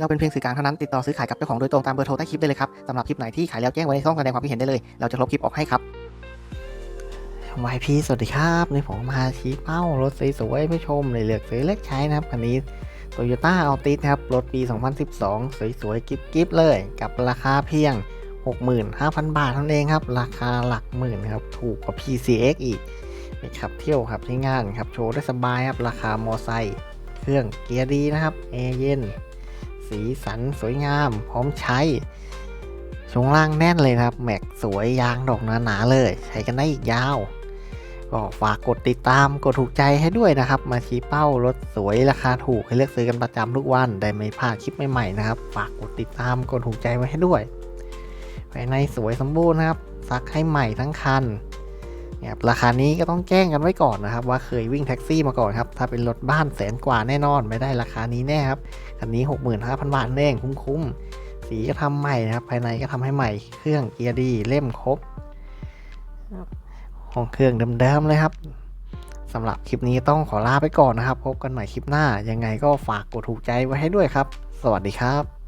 เราเป็นเพียงสื่อกลางเท่านั้นติดต่อซื้อขายกับเจ้าของโดยตรงตามเบอร์โทรใต้คลิปได้เลยครับสำหรับคลิปไหนที่ขายแล้วแจ้งไว้ในช่องแสดงความคิดเห็นได้เลย เราจะลบคลิปออกให้ครับวายพีสวัสดีครับในผมมาชี้เป้ารถสวยๆผู้ชมเลยเลือกซื้อเลือกใช้นะครับคันนี้โตโยต้าอัลติสครับ รถปี 2012 สวยๆกิ๊บๆเลย กับราคาเพียง 65,000 บาทเท่านั้นเองครับ ราคาหลักหมื่นครับ ถูกกว่า PCX อีกไปขับเที่ยวครับใช้งานครับโชว์ได้สบายครับ ราคามอไซค์เครื่องเกียร์ดีนะครับแอร์เย็น สีสันสวยงาม พร้อมใช้ ช่วงล่างแน่นเลยครับ แม็กสวยยางดอกหนาๆเลย ใช้กันได้อีกยาว ก็ฝากกดติดตามกดถูกใจให้ด้วยนะครับ มาชี้เป้ารถสวยราคาถูกให้เลือกซื้อกันประจำทุกวันได้ไม่พลาดคลิปใหม่ๆนะครับ ฝากกดติดตามกดถูกใจไว้ให้ด้วยภายในสวยสมบูรณ์นะครับซักให้ใหม่ทั้งคัน เนี่ยราคานี้ก็ต้องแจ้งกันไว้ก่อนนะครับ ว่าเคยวิ่งแท็กซี่มาก่อนครับ ถ้าเป็นรถบ้านแสนกว่าแน่นอนไม่ได้ราคานี้แน่ครับคันนี้ 65,000 บาทเองคุ้มๆสีก็ทำใหม่นะครับ ภายในก็ทำให้ใหม่เครื่องเกียร์ดีเล่มครบห้องเครื่องเดิมๆเลยครับสำหรับคลิปนี้ต้องขอลาไปก่อนนะครับ พบกันใหม่คลิปหน้า ยังไงก็ฝากกดถูกใจไว้ให้ด้วยครับ สวัสดีครับ